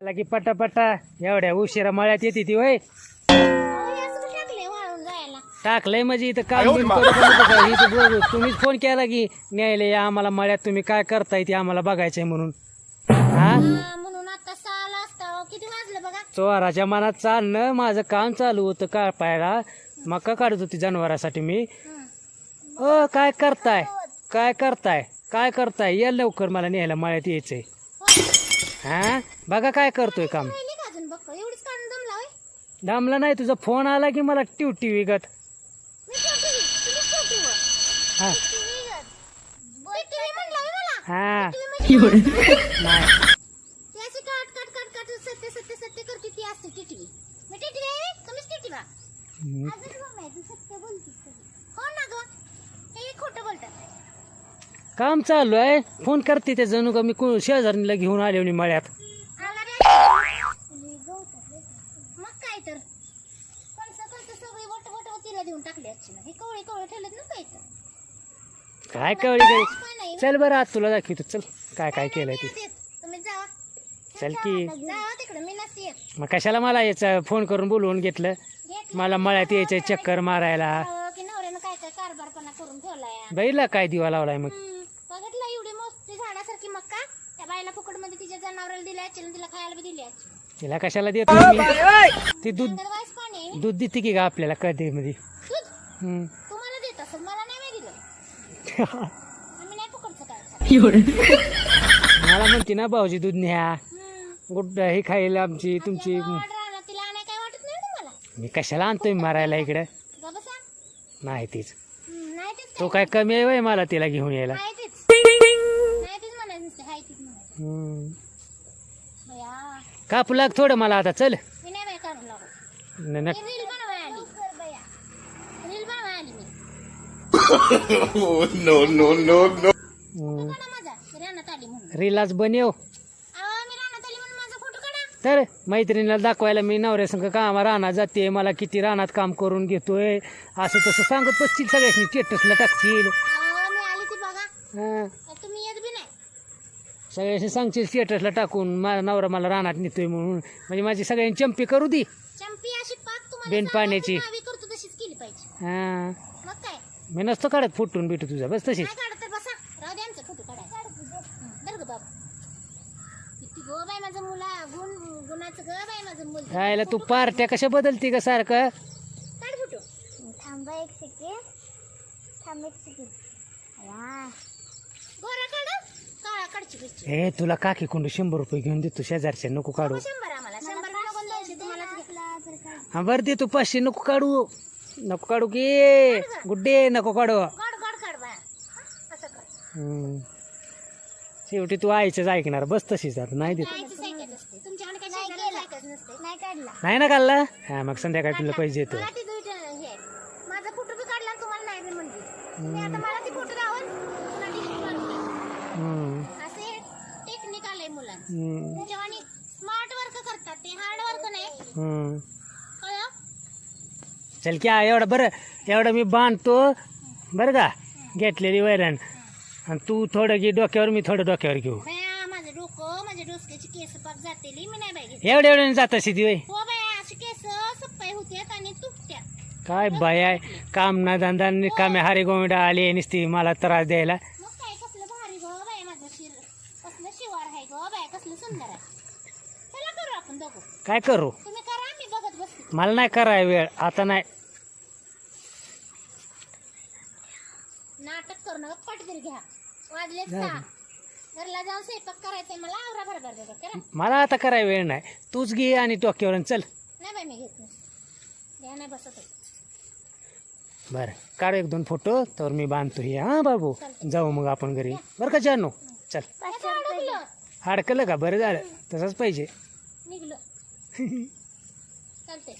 लगी पटापटा एवढ्या उशिरा मळ्यात येते ती वय टाकले वाळून जायला. टाकलंय म्हणजे इथं का का? बोलू. तुम्हीच फोन केला की न्यायला या आम्हाला मळ्यात तुम्ही काय करताय ते आम्हाला बघायचंय म्हणून. म्हणून आता सहाला असता. किती वाजलं बघा? चोराच्या मनात चालणं माझं काम चालू होतं कापायला मका काढत होती जनावरासाठी मी. ओ काय करताय? काय करताय? काय करताय? या लवकर मला न्यायला मळ्यात यायचंय. हा? बघा काय करतोय काम. राहिली का अजून बघ एवढीच काढून दमला होय? दामला नाही तुझा फोन आला की मला टिव टी विगत. मी ठेवते की, तुम्हीच ठेवते वर. हा. TV वर. ते TV म्हणलं होय मला? हा. TV म्हणजे नाही. ती अशी काट काट काट काट सत्य सत्य सत्य करते ती असते टिटवी मी टिटवी आहे कमीच टिटवा हम्म. अजून मम्मी तू सत्य बोलतीस सगळी. हो ना ग हे खोटं बोलतात काम चालू आहे. फोन करते ते जणू का मी को- शेजारणीला घेऊन आले म्हणे मळ्यात. मग काय तर? कोणचं कोणतं सगळी वट वट तिला देऊन टाकली आजची हे कवळे कवळे ठेवलेत ना काय तर चल बरं आज तुला दाखवतो. चल काय काय केलंय ते. तुम्ही चल की. जावा तिकडे. मी नसते येत. मग कशाला मला याचं फोन करून बोलवून घेतलं? घेतलं मला मळ्यात यायचंय चक्कर मारायला. अहो, की नवऱ्यानं काय काय कारभारपणा करून ठेवलाय. बाईला काय दिवा लावलाय मग? हम्म, झाडासारखी मक्का. त्या बाईला फुकटमध्ये तिच्या जनावराला दिल्या आणि तिला खायला बी दिल्या तिला कशाला देतो मी? ती दूध वाईस पाणी आहे. ना? दूध देते की का आपल्याला कधी मध्ये दूध? हम्म. तुम्हाला देत असेल मला नाही माहिती दिलं. आम्ही नाही फुकटचं काय खात. मला म्हणते ना भाऊजी दूध न्या. हम्म. गुड हे खायला आमची तुमची. आपल्या गावात राहणार तिला आणाय काय वाटत नाही तुम्हाला? मी कशाला आणतोय मारायला इकडे? ग बसा. नाही तीच. हम्म, नाही तेच तो काय? कमी आहे वय मला तिला घेऊन यायला? नाही नाही तेच म्हणायचं नुसते हाय तीच म्हणायचं हम्म. बया. कापू लाग थोडं मला आता चल. मी नाही बाय काढून लागत न- न- मी रील बनवाय आली. रील बनवाय आली मी. हम्म. काढा माझा? मी रानात आली म्हणून. रिलाच बनव. अहो मी रानात आली म्हणून माझा फोटो काढा. तर मैत्रिणीला दाखवायला मी नवऱ्यासंग कामा रानात जाते. मला किती रानात काम करून घेतोय. असं तसं सांगत बसतील सगळ्यांनी स्टेटसला टाकतील. अहो मी आली ती बघा. हा. तर तुम्ही येत बी नाही सगळ्यांनी सांगतील स्टेटसला टाकून माझा नवरा मला रानात नेतोय म्हणून. म्हणजे माझी सगळ्यांनी चंपी करू दी. चंपी अशी पाक तुम्हाला बेन पाण्याची. नावी करतो तशीच केली पाहिजे. हा. मग काय? मी नसतो काढत फुटून बिटू तुझा बस तशीच. काय काढत तर बसा. राहू दे आमचा फोटो काढायचा बरं ग बाप किती गो बाय माझं मुला. गुण गुणाचं ग बाय माझं मुल. राहायला तू पार्ट्या कशा बदलती का सारखं? काढ फोटो. थांबा एक सेकंड थांब एक सेकंड गोरा काढ. काळा काढची बिची हे तुला काकी कोंड शंभर रुपये घेऊन देतो शेजारच्या नको काढू. शंभर आम्हाला शंभर नको दोनशे तुम्हाला हा बरं दे तू पाचशे नको काढू. नको काढू की. गुड्डे नको काढू. काढ काढ काढ बाय. असं कर. हम्म. शेवटी तू आईचंच ऐकणार बस तशीच आता नाही देत. आईचं ऐकायचं असते तुमच्याकडे काय शेजाऱ्याचं ऐकायचं नसते. नाही काढला. नाही ना काढला? हा मग संध्याकाळी तुला पैसे देतो. मला ती दुईट माझा फोटो बी काढला आणि तुम्हाला नाही बी म्हणली. तुम्ही आता मला असे टेक्निक मुलांचं. हम्म. स्मार्ट वर्क करतात ते हार्ड वर्क नाही. हम्म. कळलं? चल की आ, एवढं बरं एवढं मी बांधतो बरं का? घेतलेली वैरण. आणि तू थोडं घे डोक्यावर मी थोडं डोक्यावर घेऊ. बया माझं डोकं माझ्या डोसक्याची केस पाक जातेली मी नाही बाई घेत जात वय हो बाया अशी केस सप्पाई होत्यात आणि तुटत्यात. काय बाय आहे? काम ना धंदा कामे हारी गोमिडा आली नुसती मला त्रास द्यायला. मग काय कसलं भारी गो बाय माझं शिर कसलं शिवार आहे गो बाय कसलं सुंदर आहे चला करू आपण दोघं. काय करू? तुम्ही करा मी बघत बसते मला नाही कराय वेळ आता नाही. नाटक करू नका घ्या. वाजले सहा. घरला जाऊन स्वयंपाक करायचंय मला आवरा करा. मला आता कराय वेळ नाही. तूच घे आणि डोक्यावर आणि चल. नाही बाई मी घेत नाही. घ्या नाही बसत आहे. बरं काढ एक दोन फोटो तर मी बांधतो हे. हां बाबू. जाऊ मग आपण घरी. बरं का जानू? चल. अडकलं. अडकलं का? बरं झालं. तसंच पाहिजे. निघलं. चालतंय.